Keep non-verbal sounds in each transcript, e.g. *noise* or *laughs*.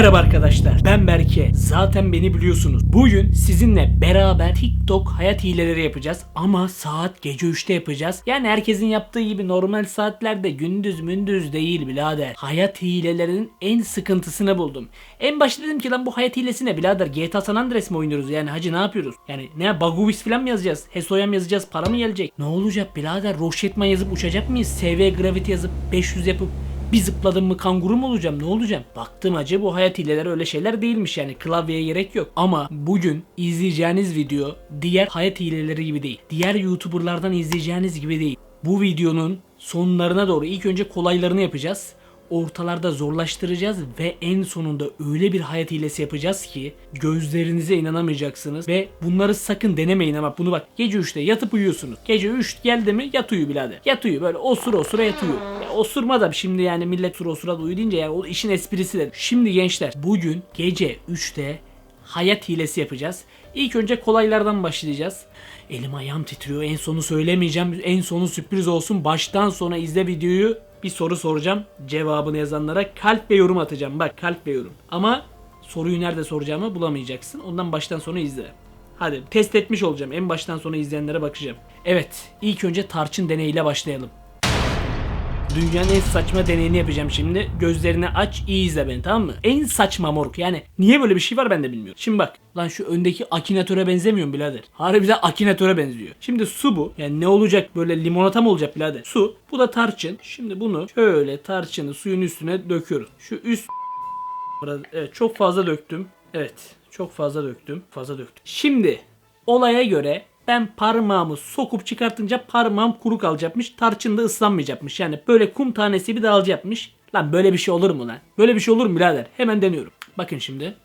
Merhaba arkadaşlar ben Berke. Zaten beni biliyorsunuz. Bugün sizinle beraber TikTok hayat hileleri yapacağız Ama saat gece 3'te yapacağız. Yani herkesin yaptığı gibi normal saatlerde gündüz mündüz değil birader. Hayat hilelerinin en sıkıntısını buldum. En başta dedim ki lan bu hayat hilesi ne birader? GTA San Andreas mı oynuyoruz? Yani hacı ne yapıyoruz? Yani ne Baguvis falan mı yazacağız? Hesoya mı yazacağız? Para mı gelecek? Ne olacak birader? Roşetman yazıp uçacak mıyız? SV Gravity yazıp 500 yapıp bir zıpladım mı kanguru mu olacağım ne olacağım? Baktım acı bu hayat hileleri öyle şeyler değilmiş yani klavyeye gerek yok. Ama bugün izleyeceğiniz video diğer hayat hileleri gibi değil. Diğer youtuberlardan izleyeceğiniz gibi değil. Bu videonun sonlarına doğru ilk önce kolaylarını yapacağız. Ortalarda zorlaştıracağız ve en sonunda öyle bir hayat hilesi yapacağız ki gözlerinize inanamayacaksınız ve bunları sakın denemeyin ama bunu bak gece 3'te yatıp uyuyorsunuz. Gece 3 geldi mi yat uyu birader. Yat uyu böyle osur osura yat uyu. Ya osurma da şimdi yani millet osur osura da uyu deyince yani o işin esprisi de. Şimdi gençler bugün gece 3'te hayat hilesi yapacağız. İlk önce kolaylardan başlayacağız. Elim ayağım titriyor. En sonu söylemeyeceğim. En sonu sürpriz olsun. Baştan sona izle videoyu. Bir soru soracağım. Cevabını yazanlara kalp ve yorum atacağım. Bak kalp ve yorum. Ama soruyu nerede soracağımı bulamayacaksın. Ondan baştan sona izle. Hadi test etmiş olacağım. En baştan sona izleyenlere bakacağım. Evet. ilk önce tarçın deneyiyle başlayalım. Dünyanın en saçma deneyini yapacağım şimdi. Gözlerini aç iyi izle beni tamam mı? En saçma moruk yani. Niye böyle bir şey var ben de bilmiyorum. Şimdi bak. Lan şu öndeki akinatöre benzemiyor mu birader? Harbiden akinatöre benziyor. Şimdi su bu. Yani ne olacak böyle limonata mı olacak birader? Su. Bu da tarçın. Şimdi bunu şöyle tarçını suyun üstüne döküyoruz. Şu üst evet çok fazla döktüm. Evet çok fazla döktüm. Fazla döktüm. Şimdi olaya göre ben parmağımı sokup çıkartınca parmağım kuru kalacakmış. Tarçın da ıslanmayacakmış. Yani böyle kum tanesi bir dağılacakmış. Lan böyle bir şey olur mu lan? Böyle bir şey olur mu birader? Hemen deniyorum. Bakın şimdi.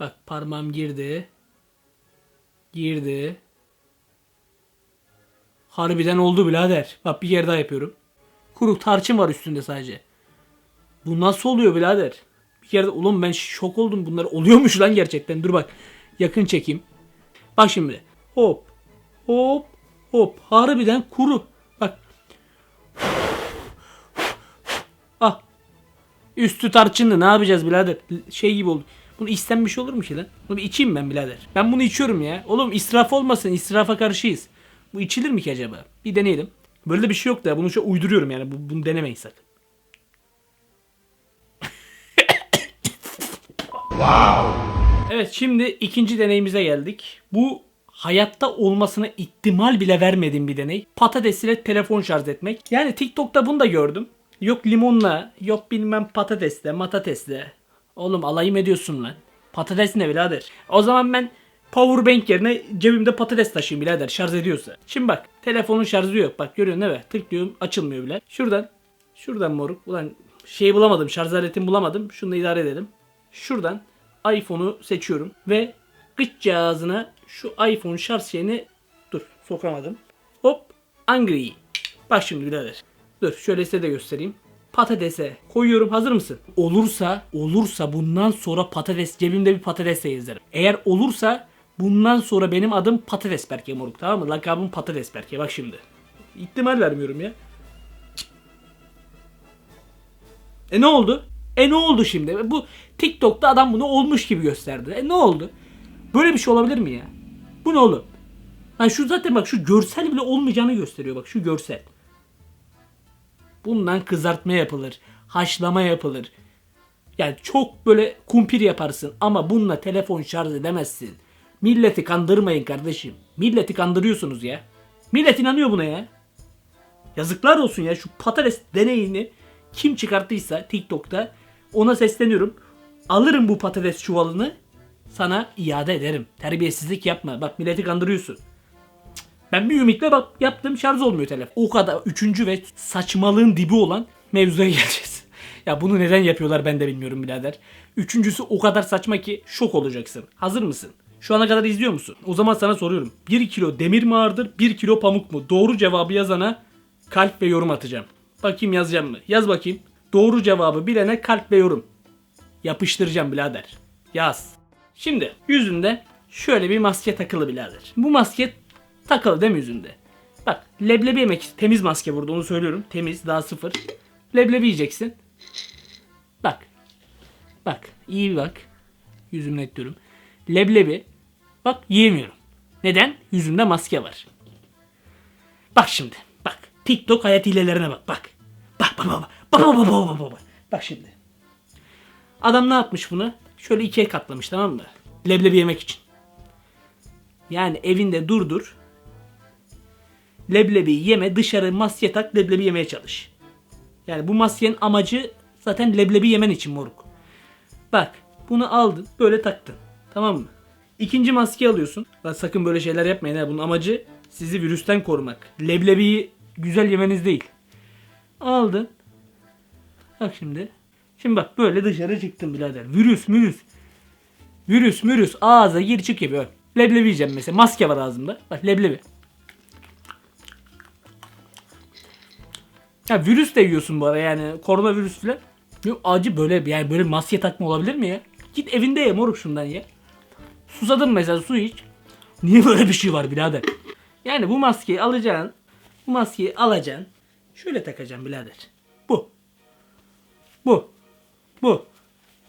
Bak parmağım girdi. Girdi. Harbiden oldu birader. Bak bir yer daha yapıyorum. Kuru tarçın var üstünde sadece. Bu nasıl oluyor birader? Bir yerde oğlum ben şok oldum bunlar oluyormuş lan gerçekten. Dur bak yakın çekeyim. Bak şimdi hop hop hop harbiden kuru. Bak. Ah. Üstü tarçınlı ne yapacağız birader? Şey gibi oldu. Bunu istenmiş olur mu ki lan? Bunu bir içeyim ben birader. Ben bunu içiyorum ya. Oğlum israf olmasın. israfa karşıyız. Bu içilir mi ki acaba? Bir deneyelim. Böyle bir şey yok da bunu şu uyduruyorum yani. Bu, bunu denemeyin sakın. Evet şimdi ikinci deneyimize geldik. Bu hayatta olmasına ihtimal bile vermediğim bir deney. Patatesle telefon şarj etmek. Yani TikTok'ta bunu da gördüm. Yok limonla, yok bilmem patatesle, matatesle. Oğlum alayım ediyorsun lan. Patates ne birader? O zaman ben powerbank yerine cebimde patates taşıyayım birader şarj ediyorsa. Şimdi bak telefonun şarjı yok. Bak görüyorsun değil mi? Tıklıyorum açılmıyor bile. Şuradan. Şuradan moruk. Ulan şey bulamadım. Şarj aletini bulamadım. Şunu da idare edelim. Şuradan iPhone'u seçiyorum ve gıç cihazına şu iPhone şarj şeyini dur sokamadım. Hop Angry. Bak şimdi birader. Dur şöyle size de göstereyim. Patatese koyuyorum. Hazır mısın? Olursa, olursa bundan sonra patates cebimde bir patatesle gezerim. Eğer olursa bundan sonra benim adım Patates Berke moruk tamam mı? Lakabım Patates Berke. Bak şimdi. İhtimal vermiyorum ya. E ne oldu? E ne oldu şimdi? Bu TikTok'ta adam bunu olmuş gibi gösterdi. E ne oldu? Böyle bir şey olabilir mi ya? Bu ne oğlum? Ha şu zaten bak şu görsel bile olmayacağını gösteriyor bak şu görsel. Bundan kızartma yapılır, haşlama yapılır. Yani çok böyle kumpir yaparsın ama bununla telefon şarj edemezsin. Milleti kandırmayın kardeşim. Milleti kandırıyorsunuz ya. Millet inanıyor buna ya. Yazıklar olsun ya şu patates deneyini kim çıkarttıysa TikTok'ta ona sesleniyorum. Alırım bu patates çuvalını sana iade ederim. Terbiyesizlik yapma. Bak milleti kandırıyorsun. Ben bir ümitle bak yaptım şarj olmuyor telefon. O kadar üçüncü ve saçmalığın dibi olan mevzuya *laughs* geleceğiz. ya bunu neden yapıyorlar ben de bilmiyorum birader. Üçüncüsü o kadar saçma ki şok olacaksın. Hazır mısın? Şu ana kadar izliyor musun? O zaman sana soruyorum. 1 kilo demir mi ağırdır, 1 kilo pamuk mu? Doğru cevabı yazana kalp ve yorum atacağım. Bakayım yazacağım mı? Yaz bakayım. Doğru cevabı bilene kalp ve yorum. Yapıştıracağım birader. Yaz. Şimdi yüzünde şöyle bir maske takılı birader. Bu maske takılı değil mi yüzünde? Bak leblebi yemek temiz maske burada onu söylüyorum. Temiz daha sıfır. Leblebi yiyeceksin. Bak. Bak. iyi bir bak. Yüzümü netliyorum. Leblebi. Bak yiyemiyorum. Neden? Yüzümde maske var. Bak şimdi. Bak. TikTok hayat hilelerine bak. Bak. Bak bak bak. Bak bak bak bak bak. şimdi. Adam ne yapmış bunu? Şöyle ikiye katlamış tamam mı? Leblebi yemek için. Yani evinde durdur. Leblebi yeme dışarı maske tak leblebi yemeye çalış. Yani bu maskenin amacı zaten leblebi yemen için moruk. Bak bunu aldın böyle taktın. Tamam mı? İkinci maske alıyorsun. Lan sakın böyle şeyler yapmayın ha. Bunun amacı sizi virüsten korumak. Leblebiyi güzel yemeniz değil. Aldın. Bak şimdi. Şimdi bak böyle dışarı çıktın birader. Virüs mürüs. Virüs mürüs ağza gir çık yapıyor. Leblebi yiyeceğim mesela. Maske var ağzımda. Bak leblebi. Ya virüs de yiyorsun bu ara yani. Koronavirüs falan. Yok acı böyle yani böyle maske takma olabilir mi ya? Git evinde ye moruk şundan ye. Susadın mesela su iç. Niye böyle bir şey var birader? Yani bu maskeyi alacaksın. Bu maskeyi alacaksın. Şöyle takacaksın birader. Bu. Bu.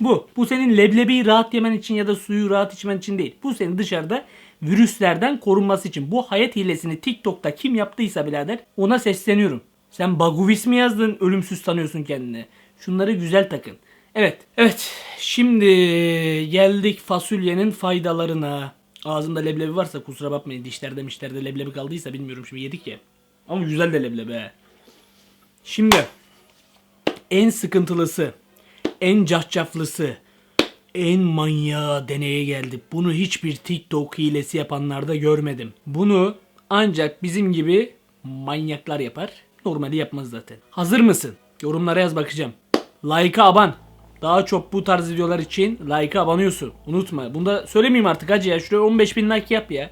Bu. Bu. Senin leblebiyi rahat yemen için ya da suyu rahat içmen için değil. Bu senin dışarıda virüslerden korunması için. Bu hayat hilesini TikTok'ta kim yaptıysa birader ona sesleniyorum. Sen Baguvis mi yazdın ölümsüz sanıyorsun kendini. Şunları güzel takın. Evet. Evet. Şimdi geldik fasulyenin faydalarına. Ağzımda leblebi varsa kusura bakmayın. Dişlerde mişlerde leblebi kaldıysa bilmiyorum şimdi yedik ya. Ama güzel de leblebi he. Şimdi en sıkıntılısı, en cahcaflısı, en manyağı deneye geldi. Bunu hiçbir TikTok hilesi yapanlarda görmedim. Bunu ancak bizim gibi manyaklar yapar. Normali yapmaz zaten. Hazır mısın? Yorumlara yaz bakacağım. Like'a aban. Daha çok bu tarz videolar için like'a abanıyorsun. Unutma. Bunu da söylemeyeyim artık hacı ya. Şuraya 15 bin like yap ya.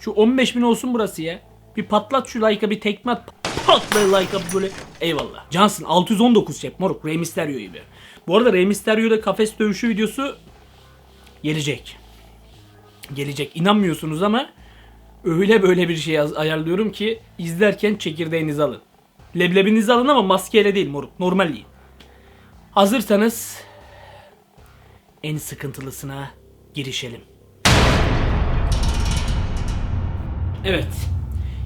Şu 15 bin olsun burası ya. Bir patlat şu like'a bir tekme at. Patla like'a böyle. Eyvallah. Cansın 619 yap moruk. Rey Mysterio gibi. Bu arada Rey Mysterio'da kafes dövüşü videosu gelecek. Gelecek. İnanmıyorsunuz ama öyle böyle bir şey ayarlıyorum ki izlerken çekirdeğinizi alın. Leblebinizi alın ama maskeyle değil moruk. Normal yiyin. Hazırsanız en sıkıntılısına girişelim. Evet.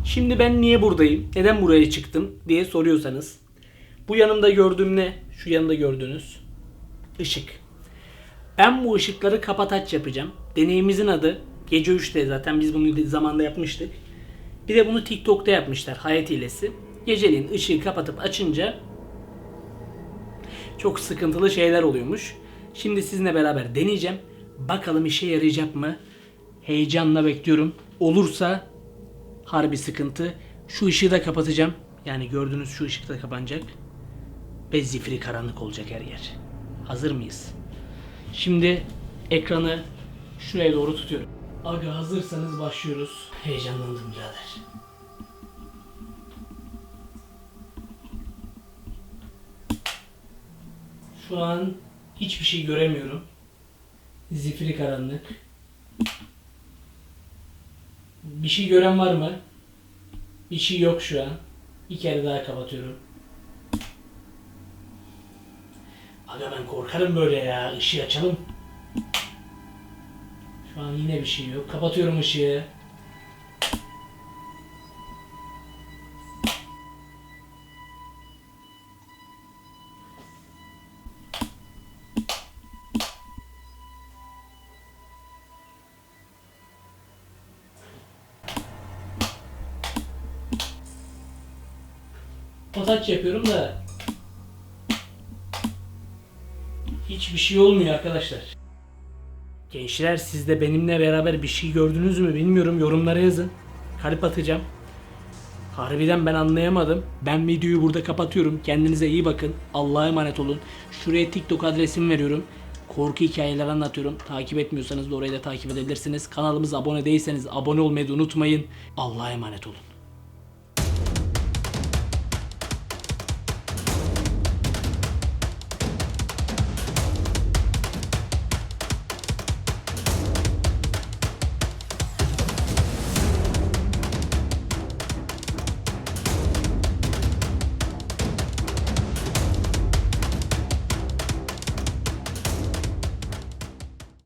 Şimdi ben niye buradayım? Neden buraya çıktım diye soruyorsanız. Bu yanımda gördüğüm ne? Şu yanında gördüğünüz ışık. Ben bu ışıkları kapataç yapacağım. Deneyimizin adı gece 3'te zaten biz bunu zamanda yapmıştık. Bir de bunu TikTok'ta yapmışlar hayat hilesi. Geceliğin ışığı kapatıp açınca çok sıkıntılı şeyler oluyormuş. Şimdi sizinle beraber deneyeceğim. Bakalım işe yarayacak mı? Heyecanla bekliyorum. Olursa harbi sıkıntı. Şu ışığı da kapatacağım. Yani gördüğünüz şu ışık da kapanacak. Ve zifiri karanlık olacak her yer. Hazır mıyız? Şimdi ekranı şuraya doğru tutuyorum. Aga hazırsanız başlıyoruz. Heyecanlandım birader. Şu an hiçbir şey göremiyorum. Zifiri karanlık. Bir şey gören var mı? Bir şey yok şu an. Bir kere daha kapatıyorum. Aga ben korkarım böyle ya. Işığı açalım. Şu an yine bir şey yok. Kapatıyorum ışığı. Pataç yapıyorum da hiçbir şey olmuyor arkadaşlar. Gençler siz de benimle beraber bir şey gördünüz mü bilmiyorum yorumlara yazın. Kalp atacağım. Harbiden ben anlayamadım. Ben videoyu burada kapatıyorum. Kendinize iyi bakın. Allah'a emanet olun. Şuraya TikTok adresimi veriyorum. Korku hikayeleri anlatıyorum. Takip etmiyorsanız da orayı da takip edebilirsiniz. Kanalımıza abone değilseniz abone olmayı unutmayın. Allah'a emanet olun.